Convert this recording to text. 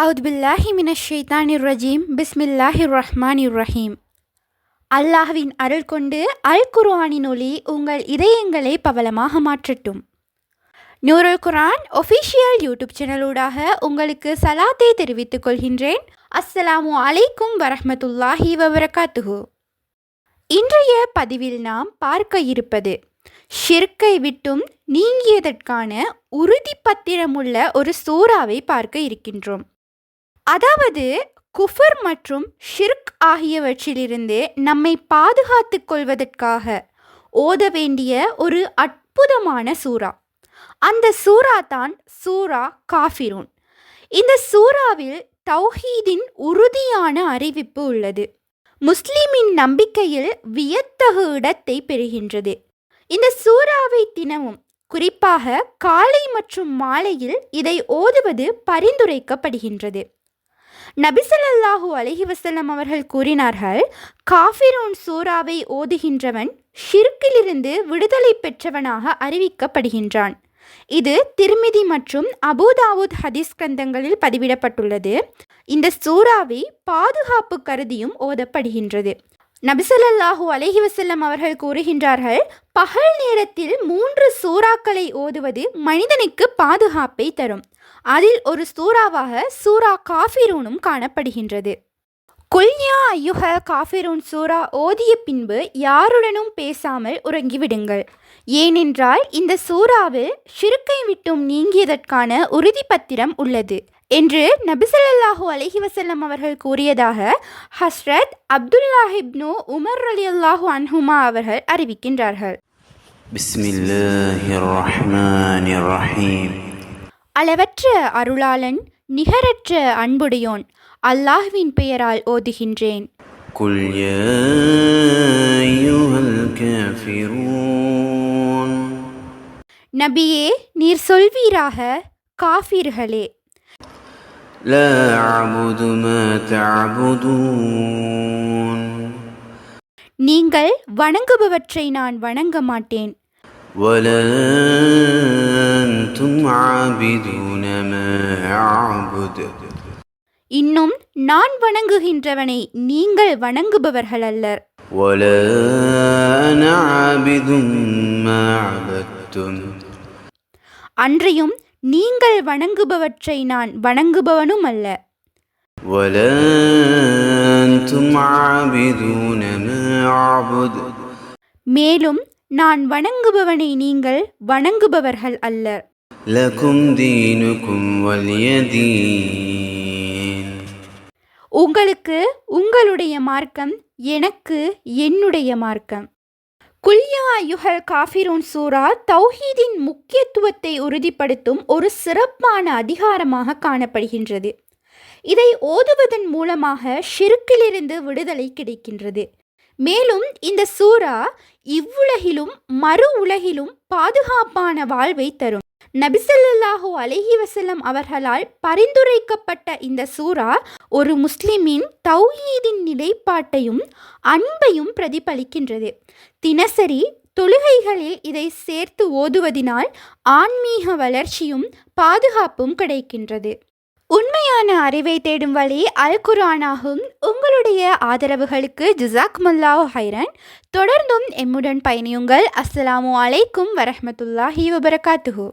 அவுது பில்லாஹி மினஷ் ரஜீம் பிஸ்மில்லாஹிர் ரஹ்மானிர் ரஹீம் அல்லாஹ்வின் அருள் கொண்டு அல் குர்ஆனின் ஒளி உங்கள் இதயங்களை பவலமாக மாற்றட்டும். நூருல் குரான் ஒஃபிஷியல் யூடியூப் சேனலூடாக உங்களுக்கு சலாத்தை தெரிவித்துக் கொள்கின்றேன். அஸ்ஸலாமு அலைக்கும் வரஹமத்துல்லாஹி வபரகாத்துஹு. இன்றைய பதிவில் நாம் பார்க்க இருப்பது ஷிர்கை விட்டும் நீங்கியதற்கான உறுதி பத்திரமுள்ள ஒரு சூறாவை பார்க்க இருக்கின்றோம். அதாவது குஃபர் மற்றும் ஷிர்க் ஆகியவற்றிலிருந்து நம்மை பாதுகாத்து கொள்வதற்காக ஓத வேண்டிய ஒரு அற்புதமான சூறா. அந்த சூறா தான் சூரா காஃபிரூன். இந்த சூறாவில் தௌஹீதின் உறுதியான அறிவிப்பு உள்ளது. முஸ்லிமின் நம்பிக்கையில் வியத்தகு இடத்தை பெறுகின்றது. இந்த சூறாவை தினமும் குறிப்பாக காலை மற்றும் மாலையில் இதை ஓதுவது பரிந்துரைக்கப்படுகின்றது. நபிசல்லாஹூ அலஹி வசல்லம் அவர்கள் கூறினார்கள் காஃபிரோன் சூறாவை ஓதுகின்றவன் ஷிர்க்கிலிருந்து விடுதலை பெற்றவனாக அறிவிக்கப்படுகின்றான். இது திருமிதி மற்றும் அபுதாவுத் ஹதீஸ் கிரந்தங்களில் பதிவிடப்பட்டுள்ளது. இந்த சூறாவை பாதுகாப்பு கருதியும் ஓதப்படுகின்றது. நபிசல்லாஹூ அலஹி வசல்லம் அவர்கள் கூறுகின்றார்கள் பகல் நேரத்தில் மூன்று சூறாக்களை ஓதுவது மனிதனுக்கு பாதுகாப்பை தரும். அதில் ஒரு சூறாவாக சூரா காஃபிரூனும் காணப்படுகின்றது. குல்யா ஐயுக காஃபிரூன் சூரா ஓதிய பின்பு யாருடனும் பேசாமல் உறங்கிவிடுங்கள். ஏனென்றால் இந்த சூறாவில் ஷிருக்கை விட்டும் நீங்கியதற்கான உறுதிப்பத்திரம் உள்ளது. என்று நபிசல்லாஹு அலஹி வசல்லம் அவர்கள் கூறியதாக ஹஸ்ரத் அப்துல்லாஹிப்னு உமர் அலி அல்லாஹு அன்ஹுமா அவர்கள் அறிவிக்கின்றார்கள். அளவற்ற அருளாளன் நிகரற்ற அன்புடையோன் அல்லாஹ்வின் பெயரால் ஓதுகின்றேன். நபியே நீர் சொல்வீராக காஃபீர்களே. لا أعبد ما تعبدون நீங்கள் வணங்குபவற்றை நான் வணங்க மாட்டேன் ولا أنتم عابدون ما أعبد இன்னும் நான் வணங்குகின்றவனை நீங்கள் வணங்குபவர்கள் அல்லர் ولا أنا عابد ما عبدتم அன்றையும் நீங்கள் வணங்குபவற்றை நான் வணங்குபவனும் அல்ல. மேலும் நான் வணங்குபவனை நீங்கள் வணங்குபவர்கள் அல்ல. உங்களுக்கு உங்களுடைய மார்க்கம் எனக்கு என்னுடைய மார்க்கம். குல்யா யுஹல் காஃபிரூன் சூரா தௌஹீதின் முக்கியத்துவத்தை உறுதிப்படுத்தும் ஒரு சிறப்பான அதிகாரமாக காணப்படுகின்றது. இதை ஓதுவதன் மூலமாக ஷிருக்கிலிருந்து விடுதலை கிடைக்கின்றது. மேலும் இந்த சூரா இவ்வுலகிலும் மறு உலகிலும் பாதுகாப்பான வாழ்வை தரும். நபிசல்லாஹு அலஹி வசல்லம் அவர்களால் பரிந்துரைக்கப்பட்ட இந்த சூரா ஒரு முஸ்லிமின் தௌஹீதின் நிலைப்பாட்டையும் அன்பையும் பிரதிபலிக்கின்றது. தினசரி தொழுகைகளில் இதை சேர்த்து ஓதுவதினால் ஆன்மீக வளர்ச்சியும் பாதுகாப்பும் கிடைக்கின்றது. உண்மையான அறிவை தேடும் வழி அல் குரானாகும் உங்களுடைய ஆதரவுகளுக்கு ஜிசாக் மல்லாஹ் ஹைரன். தொடர்ந்தும் எம்முடன் பயணியுங்கள். அஸ்ஸலாமு அலைக்கும் வரஹ்மத்துல்லாஹி வபரகாத்துஹூ.